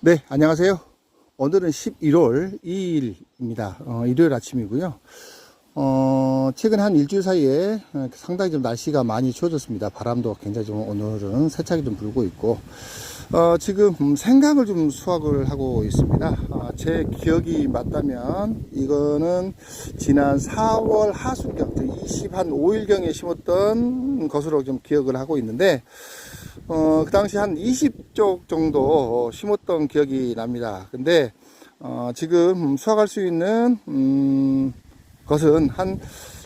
네, 안녕하세요. 오늘은 11월 2일입니다. 어, 일요일 아침이고요. 어, 최근 한 일주일 사이에 어, 상당히 좀 날씨가 많이 추워졌습니다. 바람도 굉장히 좀 오늘은 세차게 좀 불고 있고, 어, 지금 음, 생강을 좀 수확을 하고 있습니다. 어, 제 기억이 맞다면 이거는 지난 4월 하순경, 20 한 5일경에 심었던 것으로 좀 기억을 하고 있는데, 어, 그 당시 한 20쪽 정도 어, 심었던 기억이 납니다. 근데, 어, 지금 수확할 수 있는, 음, 것은 한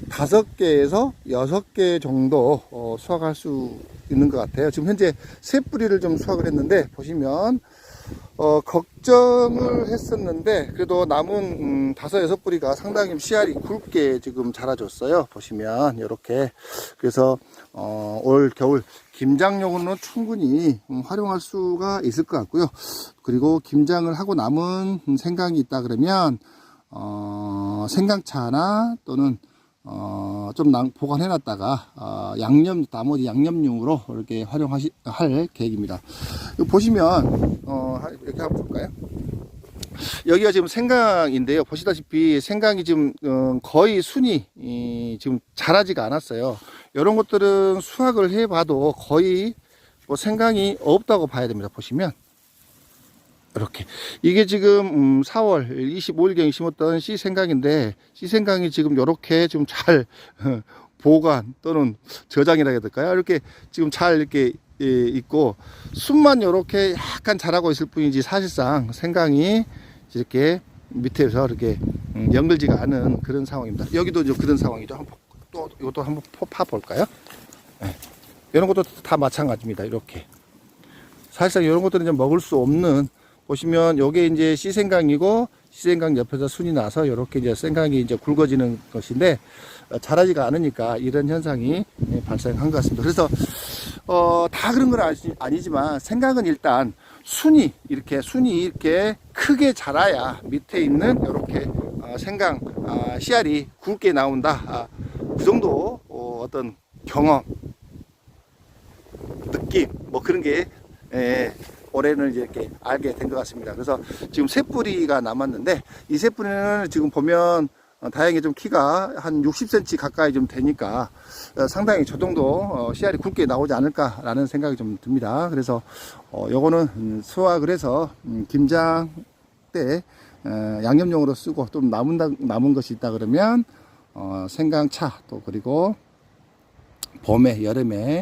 다섯 개에서 여섯 개 정도 어, 수확할 수 있는 것 같아요. 지금 현재 세 뿌리를 좀 수확을 했는데, 보시면, 어, 걱정을 했었는데, 그래도 남은, 음, 다섯, 여섯 뿌리가 상당히 씨알이 굵게 지금 자라줬어요. 보시면, 이렇게. 그래서, 어, 올 겨울 김장용으로는 충분히 음, 활용할 수가 있을 것 같고요. 그리고 김장을 하고 남은 생강이 있다 그러면, 어, 생강차나 또는 어, 좀 낭- 보관해 놨다가 어, 양념 나머지 양념용으로 이렇게 활용하시 할 계획입니다. 보시면 어, 하- 이렇게 한번 볼까요? 여기가 지금 생강인데요. 보시다시피 생강이 지금 어, 거의 순이 이, 지금 자라지가 않았어요. 이런 것들은 수확을 해봐도 거의 뭐 생강이 없다고 봐야 됩니다. 보시면 이렇게 이게 지금 음, 4월 25일경에 심었던 씨 생강인데 씨 생강이 지금 이렇게 좀 잘 보관 또는 저장이라 해야 될까요? 이렇게 지금 잘 이렇게 예, 있고 순만 이렇게 약간 자라고 있을 뿐이지 사실상 생강이 이렇게 밑에서 이렇게 음, 연글지가 않은 그런 상황입니다. 여기도 이제 그런 상황이죠. 한번 또 이것도 한번 파 볼까요? 네. 이런 것도 다 마찬가지입니다. 이렇게 사실상 이런 것들은 이제 먹을 수 없는 보시면 요게 이제 씨생강이고 씨생강 옆에서 순이 나서 이렇게 이제 생강이 이제 굵어지는 것인데 어, 자라지가 않으니까 이런 현상이 예, 발생한 것 같습니다. 그래서 어, 다 그런 건 아니- 아니 지만 생강은 일단 순이 이렇게 순이 이렇게 크게 자라야 밑에 있는 이렇게 어, 생강 아, 씨알이 굵게 나온다. 아, 그 정도 어, 어떤 경험 느낌 뭐 그런 게 예, 올해는 이렇게 알게 된 것 같습니다. 그래서 지금 세 뿌리가 남았는데 이 세 뿌리는 지금 보면 어, 다행히 좀 키가 한 60cm 가까이 좀 되니까 어, 상당히 저 정도 어, 씨알이 굵게 나오지 않을까라는 생각이 좀 듭니다. 그래서 어, 요거는 음, 수확을 해서 음, 김장 때 어, 양념용으로 쓰고 좀 남은 남은 것이 있다 그러면 어, 생강차 또 그리고 봄에 여름에